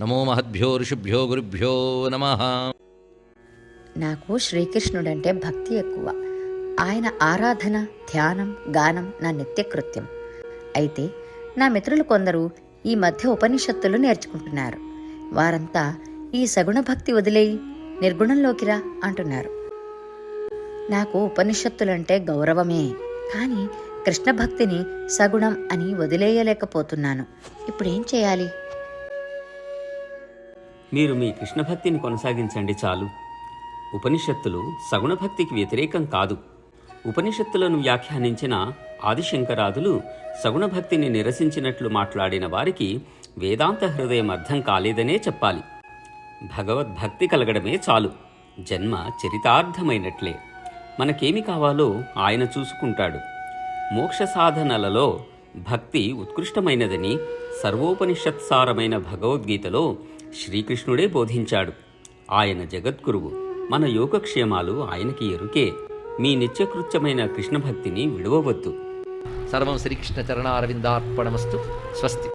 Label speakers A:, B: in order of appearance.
A: నమో మహద్భ్యో ఋషిభ్యో గురుభ్యో నమ.
B: నాకు శ్రీకృష్ణుడంటే భక్తి ఎక్కువ. ఆయన ఆరాధన ధ్యానం గానం నా నిత్యకృత్యం. అయితే నా మిత్రులు కొందరు ఈ మధ్య ఉపనిషత్తులు నేర్చుకుంటున్నారు. వారంతా ఈ సగుణ భక్తి వదిలేయి నిర్గుణంలోకి రా అంటున్నారు. నాకు ఉపనిషత్తులంటే గౌరవమే కానీ కృష్ణ భక్తిని సగుణం అని వదిలేయలేకపోతున్నాను. ఇప్పుడేం చేయాలి?
C: మీరు మీ కృష్ణ భక్తిని కొనసాగించండి చాలు. ఉపనిషత్తులు సగుణ భక్తికి వ్యతిరేకం కాదు. ఉపనిషత్తులను వ్యాఖ్యానించిన ఆదిశంకరాదులు సగుణ భక్తిని నిరసించినట్లు మాట్లాడిన వారికి వేదాంత హృదయం అర్థం కాలేదనే చెప్పాలి. భగవద్భక్తి కలగడమే చాలు. జన్మ చరితార్థమైనట్లే. మనకేమి కావాలో ఆయన చూసుకుంటాడు. మోక్ష సాధనలలో భక్తి ఉత్కృష్టమైనదని సర్వోపనిషత్సారమైన భగవద్గీతలో శ్రీకృష్ణుడే బోధించాడు. ఆయన జగద్గురువు మన యోగక్షేమాలు ఆయనకి ఎరుకే. మీ నిత్యకృత్యమైన కృష్ణ భక్తిని విడవవద్దు.
A: సర్వం శ్రీకృష్ణ చరణారవిందార్పణమస్తు స్వస్తి.